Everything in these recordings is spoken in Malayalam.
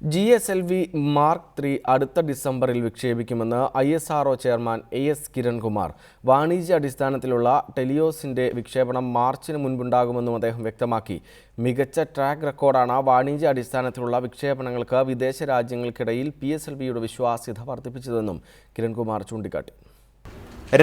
G S L V mark three അടുത്ത ഡിസംബറിൽ വിക്ഷേപിക്കുമെന്ന് I S R chairman A S Kiran Kumar. വാണിജ്യ അടിസ്ഥാനത്തിലുള്ള ടെലിയോസിന്റെ വിക്ഷേപണം മാർച്ചിന് മുൻപുണ്ടാകുമെന്നും അദ്ദേഹം വ്യക്തമാക്കി. മികച്ച ട്രാക്ക് റെക്കോർഡാണ് വാണിജ്യ അടിസ്ഥാനത്തിലുള്ള വിക്ഷേപണങ്ങൾക്ക് വിദേശ രാജ്യങ്ങൾക്കിടയിൽ പി എസ് എൽ വിയുടെ വിശ്വാസ്യത വർദ്ധിപ്പിച്ചതെന്നും കിരൺകുമാർ ചൂണ്ടിക്കാട്ടി.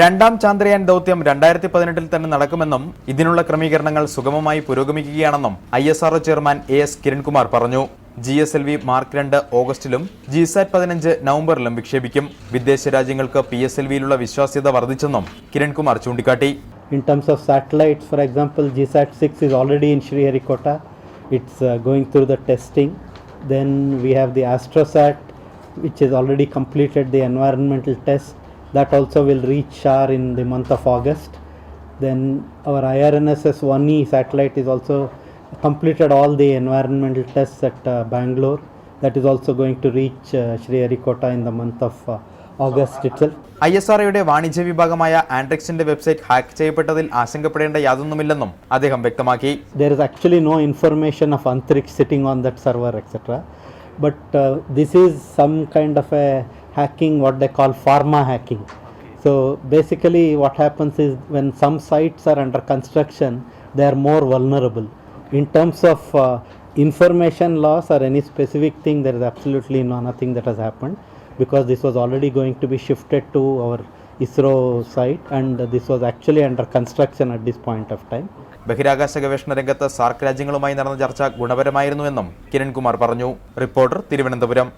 രണ്ടാം ചാന്ദ്രയാൻ ദൗത്യം രണ്ടായിരത്തി പതിനെട്ടിൽ തന്നെ നടക്കുമെന്നും ഇതിനുള്ള ക്രമീകരണങ്ങൾ സുഗമമായി പുരോഗമിക്കുകയാണെന്നും I S R O chairman A S Kiran Kumar പറഞ്ഞു. G S L V mark രണ്ട് ഓഗസ്റ്റിലും ജിസാറ്റ് പതിനഞ്ച് നവംബറിലും വിക്ഷേപിക്കും വിദേശ രാജ്യങ്ങൾക്ക് പി എസ് എൽ വിയിലുള്ള വിശ്വാസ്യത വർദ്ധിച്ചെന്നും കിരൺകുമാർ ചൂണ്ടിക്കാട്ടി In terms of satellites, for example, GSAT 6 is already in Sriharikota. It's uh, going through the testing. Then we have the Astrosat, which has already completed the environmental test. That also will reach SHAR in the month of August. Then our IRNSS 1E satellite is also completed all the environmental tests at uh, Bangalore. That is also going to reach uh, Sriharikota in the month of uh, August itself. I S ആർഒയുടെ വാണിജ്യ വിഭാഗമായ ആൻഡ്രിക്സിന്റെ വെബ്സൈറ്റ് ഹാക്ക് ചെയ്യപ്പെട്ടതിൽ ആശങ്കപ്പെടേണ്ട യാതൊന്നുമില്ലെന്നും അദ്ദേഹം വ്യക്തമാക്കി there is actually no information of Antriksh sitting on that server, etc. But uh, this is some kind of a hacking, what they call pharma hacking. So basically, what happens is when some sites are under construction, they are more vulnerable. In terms of uh, information loss or any specific thing, there is absolutely no nothing that has happened because this was already going to be shifted to our ISRO site and this was actually under construction at this point of time. ബഹിരാകാശ ഗവേഷണ രംഗത്ത് സാർക്ക് രാജ്യങ്ങളുമായി നടന്ന ചർച്ച ഗുണപരമായിരുന്നുവെന്നും കിരൺകുമാർ പറഞ്ഞു റിപ്പോർട്ടർ തിരുവനന്തപുരം